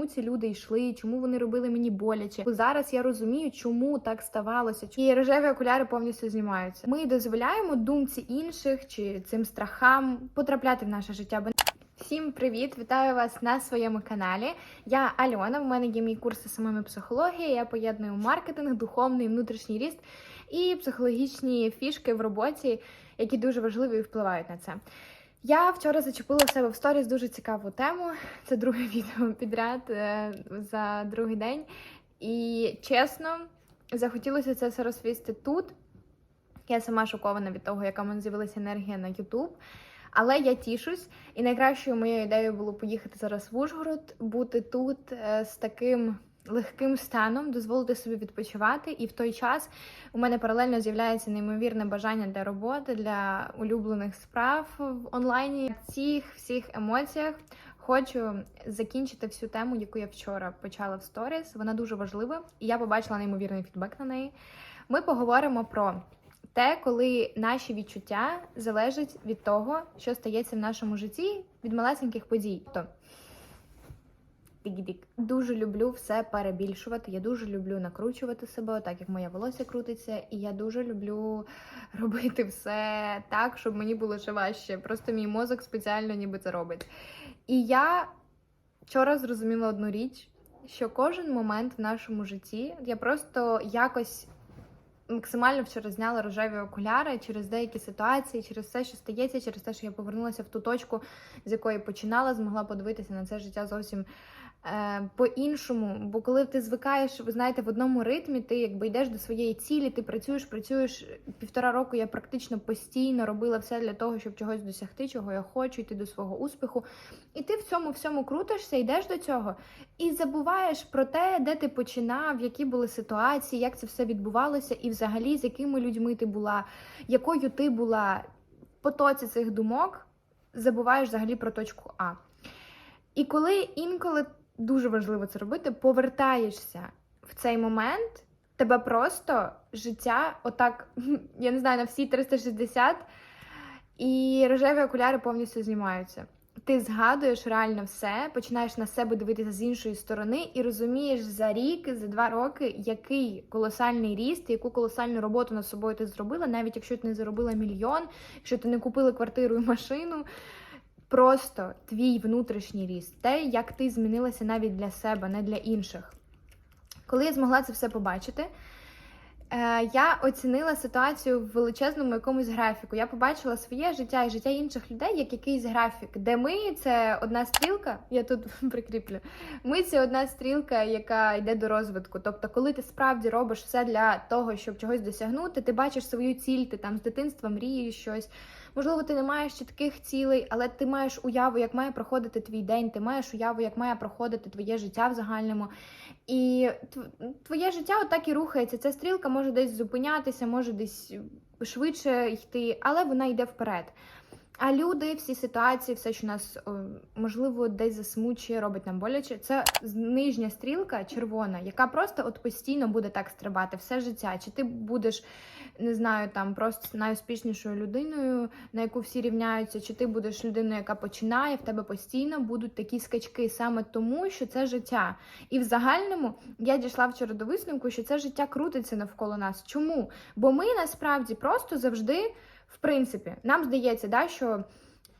чому ці люди йшли, чому вони робили мені боляче. Бо зараз я розумію, чому так ставалося. І рожеві окуляри повністю знімаються. Ми дозволяємо думці інших чи цим страхам потрапляти в наше життя. Всім привіт! Вітаю вас на своєму каналі. Я Альона. В мене є мій курс самої психології. Я поєдную маркетинг, духовний, внутрішній ріст і психологічні фішки в роботі, які дуже важливі і впливають на це. Я вчора зачепила себе в сторіс дуже цікаву тему. Це друге відео підряд е, за другий день. І чесно, захотілося це все розповісти тут. Я сама шокована від того, яка в мене з'явилася енергія на YouTube. Але я тішусь, і найкращою моєю ідеєю було поїхати зараз в Ужгород, бути тут е, з таким легким станом, дозволити собі відпочивати. І в той час у мене паралельно з'являється неймовірне бажання для роботи, для улюблених справ в онлайні. В цих всіх емоціях хочу закінчити всю тему, яку я вчора почала в сторіс. Вона дуже важлива, і я побачила неймовірний фідбек на неї. Ми поговоримо про те, коли наші відчуття залежать від того, що стається в нашому житті від малесеньких подій. То Тік-тік. Дуже люблю все перебільшувати. Я дуже люблю накручувати себе, так як моє волосся крутиться, і я дуже люблю робити все так, щоб мені було ще важче. Просто мій мозок спеціально ніби це робить. І я вчора зрозуміла одну річ, що кожен момент в нашому житті я просто якось максимально вчора зняла рожеві окуляри через деякі ситуації, через все, що стається, через те, що я повернулася в ту точку, з якої починала, змогла подивитися на це життя зовсім по-іншому. Бо коли ти звикаєш, ви знаєте, в одному ритмі, ти якби йдеш до своєї цілі, ти працюєш, працюєш півтора року. Я практично постійно робила все для того, щоб чогось досягти, чого я хочу, йти до свого успіху. І ти в цьому всьому крутишся, йдеш до цього і забуваєш про те, де ти починав, які були ситуації, як це все відбувалося, і взагалі з якими людьми ти була, якою ти була в потоці цих думок, забуваєш взагалі про точку А. І коли інколи дуже важливо це робити, повертаєшся в цей момент, тебе просто життя, отак, я не знаю, на всі 360, і рожеві окуляри повністю знімаються. Ти згадуєш реально все, починаєш на себе дивитися з іншої сторони і розумієш за рік, за два роки, який колосальний ріст, яку колосальну роботу над собою ти зробила, навіть якщо ти не заробила мільйон, якщо ти не купила квартиру і машину. Просто твій внутрішній ріст, те, як ти змінилася навіть для себе, не для інших. Коли я змогла це все побачити, е, я оцінила ситуацію в величезному якомусь графіку. Я побачила своє життя і життя інших людей як якийсь графік, де ми це одна стрілка, я тут прикріплю. Ми це одна стрілка, яка йде до розвитку. Тобто, коли ти справді робиш все для того, щоб чогось досягнути, ти бачиш свою ціль, ти там з дитинства мрієш щось. Можливо, ти не маєш чітких цілей, але ти маєш уяву, як має проходити твій день, ти маєш уяву, як має проходити твоє життя в загальному. І твоє життя отак і рухається. Ця стрілка може десь зупинятися, може десь швидше йти, але вона йде вперед. А люди, всі ситуації, все, що нас можливо десь засмучує, робить нам боляче, це нижня стрілка червона, яка просто от постійно буде так стрибати все життя. Чи ти будеш, не знаю, там просто найуспішнішою людиною, на яку всі рівняються, чи ти будеш людиною, яка починає, в тебе постійно будуть такі скачки, саме тому, що це життя. І в загальному я дійшла вчора до висновку, що це життя крутиться навколо нас. Чому? Бо ми насправді просто завжди. В принципі, нам здається, да, що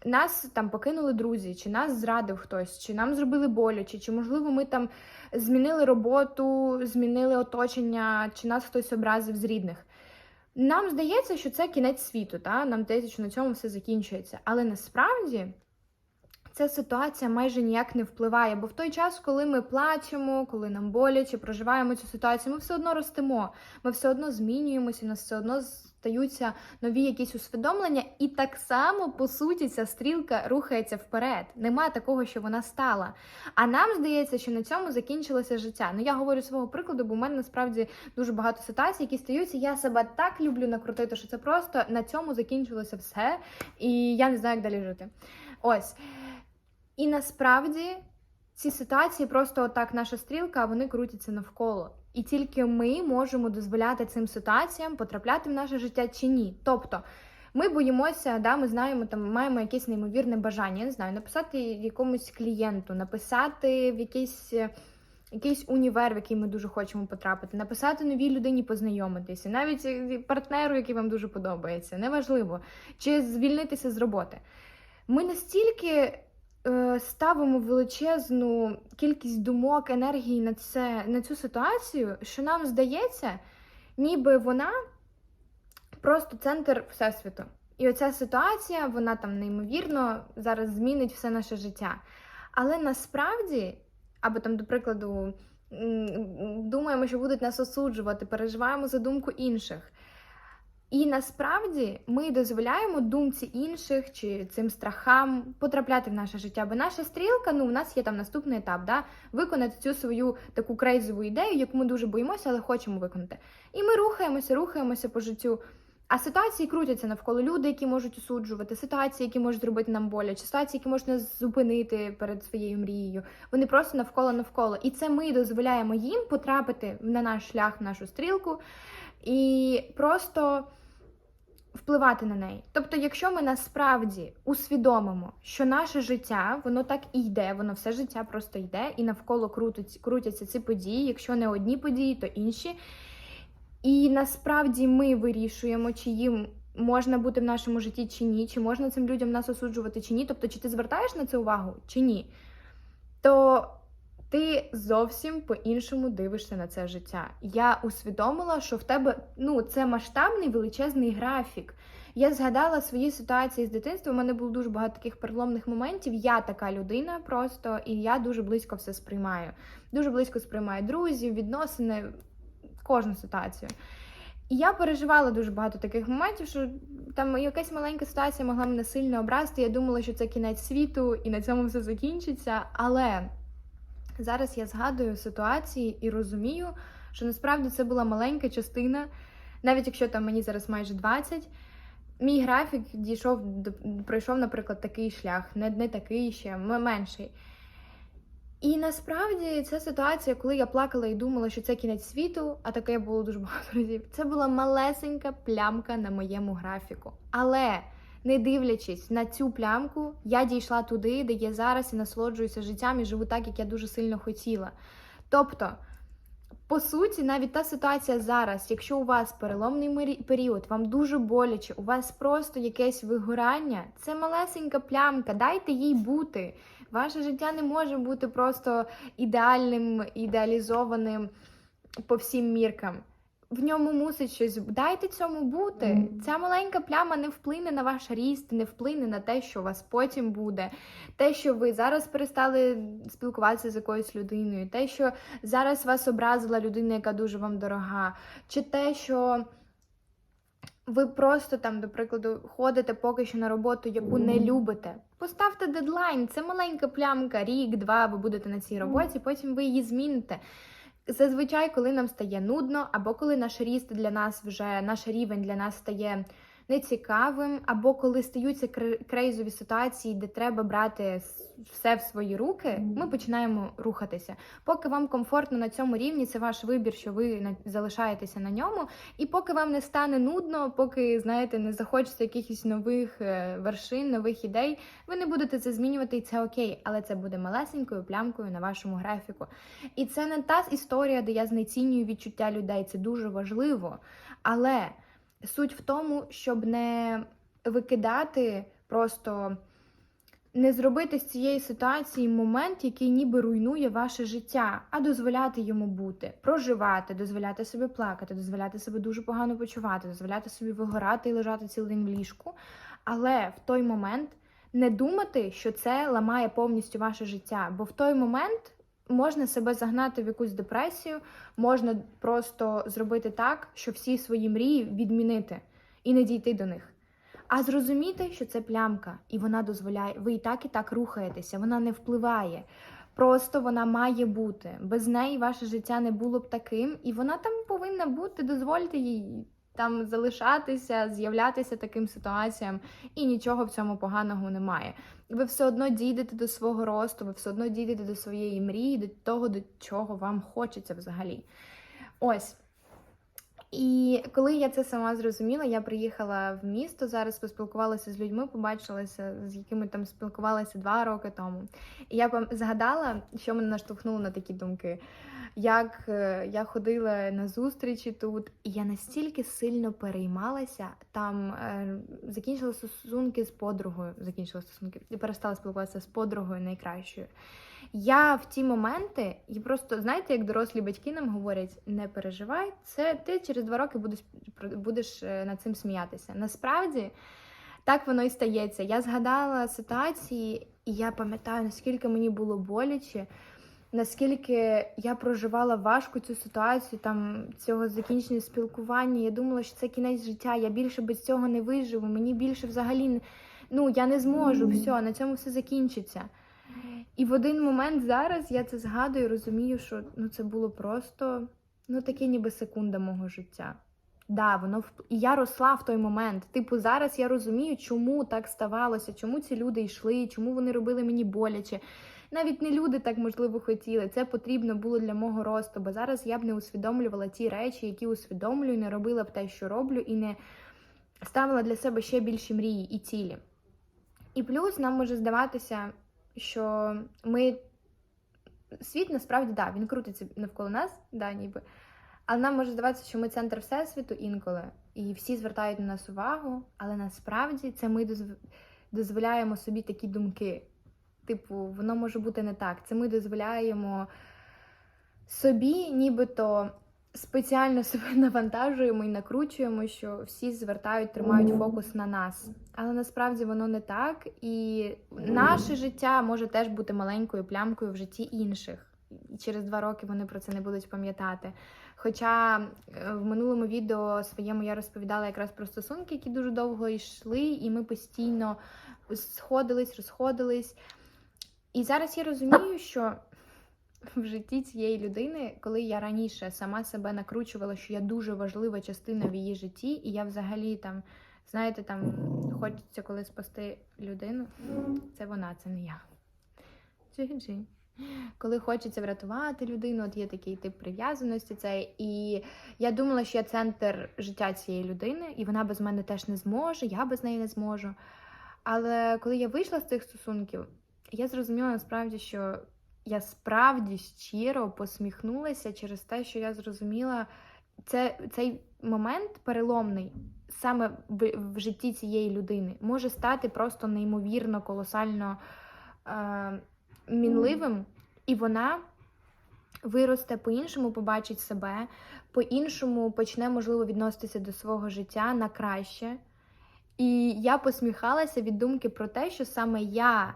нас там покинули друзі, чи нас зрадив хтось, чи нам зробили боляче, чи, можливо, ми там змінили роботу, змінили оточення, чи нас хтось образив з рідних. Нам здається, що це кінець світу, та? нам здається, що на цьому все закінчується. Але насправді ця ситуація майже ніяк не впливає, бо в той час, коли ми плачемо, коли нам боляче, проживаємо цю ситуацію, ми все одно ростемо, ми все одно змінюємося, нас все одно стаються нові якісь усвідомлення, і так само, по суті, ця стрілка рухається вперед. Нема такого, що вона стала. А нам здається, що на цьому закінчилося життя. Ну я говорю свого прикладу, бо в мене насправді дуже багато ситуацій, які стаються. Я себе так люблю накрутити, що це просто на цьому закінчилося все, і я не знаю, як далі жити. Ось. І насправді ці ситуації просто отак наша стрілка, вони крутяться навколо. І тільки ми можемо дозволяти цим ситуаціям потрапляти в наше життя чи ні. Тобто Ми боїмося, да, ми знаємо, там маємо якесь неймовірне бажання, я не знаю, написати якомусь клієнту, написати в якийсь, е, якийсь універ, в який ми дуже хочемо потрапити, написати новій людині, познайомитися, навіть е, партнеру, який вам дуже подобається, неважливо, чи звільнитися з роботи. Ми настільки ставимо величезну кількість думок, енергії на, це, на цю ситуацію, що нам здається, ніби вона просто центр всесвіту. І оця ситуація, вона там неймовірно зараз змінить все наше життя. Але насправді, або там, до прикладу, думаємо, що будуть нас осуджувати, переживаємо за думку інших. І насправді ми дозволяємо думці інших чи цим страхам потрапляти в наше життя. Бо наша стрілка, ну, у нас є там наступний етап, да? виконати цю свою таку крейзову ідею, яку ми дуже боїмося, але хочемо виконати. І ми рухаємося, рухаємося по життю. А ситуації крутяться навколо люди, які можуть осуджувати, ситуації, які можуть зробити нам боляче, ситуації, які можуть нас зупинити перед своєю мрією. Вони просто навколо навколо. І це ми дозволяємо їм потрапити на наш шлях, в нашу стрілку і просто впливати на неї. Тобто, якщо ми насправді усвідомимо, що наше життя, воно так і йде, воно все життя просто йде, і навколо крутить, крутяться ці події, якщо не одні події, то інші. І насправді ми вирішуємо, чи їм можна бути в нашому житті чи ні, чи можна цим людям нас осуджувати чи ні. Тобто, чи ти звертаєш на це увагу, чи ні, то ти зовсім по-іншому дивишся на це життя. Я усвідомила, що в тебе ну, це масштабний величезний графік. Я згадала свої ситуації з дитинства. У мене було дуже багато таких переломних моментів. Я така людина просто, і я дуже близько все сприймаю. Дуже близько сприймаю друзів, відносини, кожну ситуацію. І я переживала дуже багато таких моментів, що там якась маленька ситуація могла мене сильно образити. Я думала, що це кінець світу, і на цьому все закінчиться. Але зараз я згадую ситуації і розумію, що насправді це була маленька частина, навіть якщо там мені зараз майже 20, мій графік дійшов пройшов, наприклад, такий шлях, не, не такий ще, менший. І насправді ця ситуація, коли я плакала і думала, що це кінець світу, а таке було дуже багато разів. Це була малесенька плямка на моєму графіку. Але не дивлячись на цю плямку, я дійшла туди, де я зараз і насолоджуюся життям і живу так, як я дуже сильно хотіла. Тобто. По суті, навіть та ситуація зараз, якщо у вас переломний період, вам дуже боляче, у вас просто якесь вигорання, це малесенька плямка, дайте їй бути. Ваше життя не може бути просто ідеальним, ідеалізованим по всім міркам. В ньому мусить щось. Дайте цьому бути. Mm. Ця маленька пляма не вплине на ваш ріст, не вплине на те, що у вас потім буде. Те, що ви зараз перестали спілкуватися з якоюсь людиною, те, що зараз вас образила людина, яка дуже вам дорога, чи те, що. Ви просто там, до прикладу, ходите поки що на роботу, яку не любите. Поставте дедлайн, це маленька плямка, рік, два, ви будете на цій роботі, потім ви її зміните. Зазвичай, коли нам стає нудно, або коли наш ріст для нас вже наш рівень для нас стає нецікавим, або коли стаються крейзові ситуації, де треба брати все в свої руки, ми починаємо рухатися. Поки вам комфортно на цьому рівні, це ваш вибір, що ви залишаєтеся на ньому. І поки вам не стане нудно, поки знаєте, не захочеться якихось нових е, вершин, нових ідей, ви не будете це змінювати, і це окей, але це буде малесенькою плямкою на вашому графіку. І це не та історія, де я знецінюю відчуття людей. Це дуже важливо. Але. Суть в тому, щоб не викидати просто. Не зробити з цієї ситуації момент, який ніби руйнує ваше життя, а дозволяти йому бути, проживати, дозволяти собі плакати, дозволяти себе дуже погано почувати, дозволяти собі вигорати і лежати цілий день в ліжку. Але в той момент не думати, що це ламає повністю ваше життя. Бо в той момент можна себе загнати в якусь депресію, можна просто зробити так, що всі свої мрії відмінити і не дійти до них. А зрозуміти, що це плямка, і вона дозволяє, ви і так, і так рухаєтеся, вона не впливає. Просто вона має бути. Без неї ваше життя не було б таким, і вона там повинна бути, дозвольте їй там залишатися, з'являтися таким ситуаціям, і нічого в цьому поганого немає. Ви все одно дійдете до свого росту, ви все одно дійдете до своєї мрії, до того, до чого вам хочеться взагалі. Ось. І коли я це сама зрозуміла, я приїхала в місто зараз, поспілкувалася з людьми, побачилася, з якими там спілкувалася два роки тому. І я згадала, що мене наштовхнуло на такі думки. Як е, я ходила на зустрічі тут, і я настільки сильно переймалася, там е, закінчила стосунки з подругою, закінчила стосунки і перестала спілкуватися з подругою найкращою. Я в ті моменти, і просто знаєте, як дорослі батьки нам говорять: не переживай, це ти через два роки будеш будеш е, над цим сміятися. Насправді так воно і стається. Я згадала ситуації, і я пам'ятаю, наскільки мені було боляче, наскільки я проживала важко цю ситуацію, там цього закінчення спілкування. Я думала, що це кінець життя. Я більше без цього не виживу. Мені більше взагалі ну я не зможу. Все, на цьому все закінчиться. І в один момент зараз я це згадую і розумію, що ну це було просто ну таке ніби секунда мого життя. Да, воно і я росла в той момент. Типу, зараз я розумію, чому так ставалося, чому ці люди йшли, чому вони робили мені боляче. Навіть не люди так можливо хотіли. Це потрібно було для мого росту, бо зараз я б не усвідомлювала ті речі, які усвідомлюю, не робила б те, що роблю, і не ставила для себе ще більші мрії і цілі. І плюс нам може здаватися, що ми світ насправді да, він крутиться навколо нас, да, ніби. Але нам може здаватися, що ми центр всесвіту інколи, і всі звертають на нас увагу, але насправді це ми дозволяємо собі такі думки. Типу, воно може бути не так. Це ми дозволяємо собі, нібито спеціально себе навантажуємо і накручуємо, що всі звертають, тримають фокус на нас. Але насправді воно не так. І наше життя може теж бути маленькою плямкою в житті інших. І через два роки вони про це не будуть пам'ятати. Хоча е, в минулому відео своєму я розповідала якраз про стосунки, які дуже довго йшли, і ми постійно сходились, розходились. І зараз я розумію, що в житті цієї людини, коли я раніше сама себе накручувала, що я дуже важлива частина в її житті, і я взагалі там, знаєте, там хочеться коли спасти людину, це вона, це не я. Джи-джи. Коли хочеться врятувати людину, от є такий тип прив'язаності, це і я думала, що я центр життя цієї людини, і вона без мене теж не зможе, я без неї не зможу. Але коли я вийшла з цих стосунків, я зрозуміла насправді, що я справді щиро посміхнулася через те, що я зрозуміла, це цей момент переломний саме в, в житті цієї людини може стати просто неймовірно колосально е, мінливим, і вона виросте по-іншому, побачить себе, по-іншому почне, можливо, відноситися до свого життя на краще. І я посміхалася від думки про те, що саме я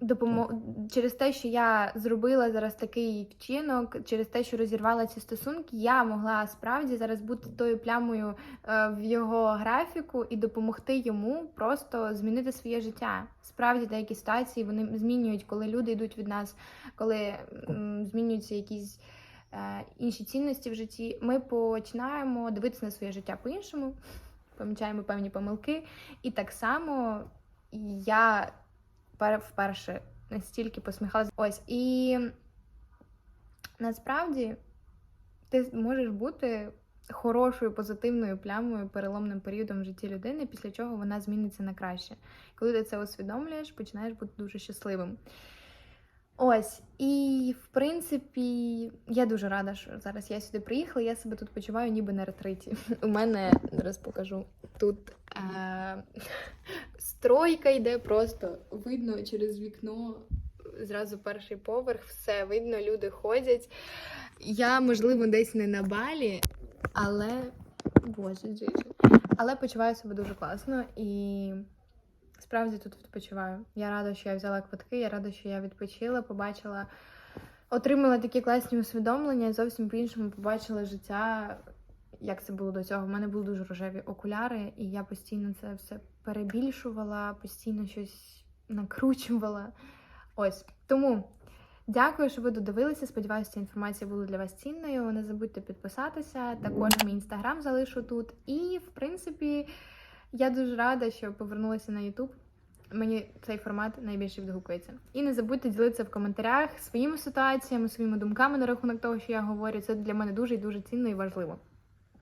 допомо... через те, що я зробила зараз такий вчинок, через те, що розірвала ці стосунки, я могла справді зараз бути тою плямою е, в його графіку і допомогти йому просто змінити своє життя. Справді деякі ситуації вони змінюють, коли люди йдуть від нас, коли змінюються якісь. е, Інші цінності в житті, ми починаємо дивитися на своє життя по-іншому, помічаємо певні помилки. І так само я вперше настільки посміхалася. Ось і насправді ти можеш бути хорошою позитивною плямою, переломним періодом в житті людини, після чого вона зміниться на краще. Коли ти це усвідомлюєш, починаєш бути дуже щасливим. Ось, і в принципі, я дуже рада, що зараз я сюди приїхала. Я себе тут почуваю ніби на ретриті. У мене зараз покажу тут е- стройка йде просто видно через вікно. Зразу перший поверх, все видно, люди ходять. Я, можливо, десь не на балі, але боже. Але почуваю себе дуже класно і справді тут відпочиваю. Я рада, що я взяла квитки, я рада, що я відпочила, побачила, отримала такі класні усвідомлення і зовсім по-іншому побачила життя, як це було до цього. У мене були дуже рожеві окуляри, і я постійно це все перебільшувала, постійно щось накручувала. Ось тому. Дякую, що ви додивилися. Сподіваюся, ця інформація була для вас цінною. Не забудьте підписатися. Також мій інстаграм залишу тут. І, в принципі, я дуже рада, що повернулася на YouTube. Мені цей формат найбільше відгукується. І не забудьте ділитися в коментарях своїми ситуаціями, своїми думками на рахунок того, що я говорю. Це для мене дуже і дуже цінно і важливо.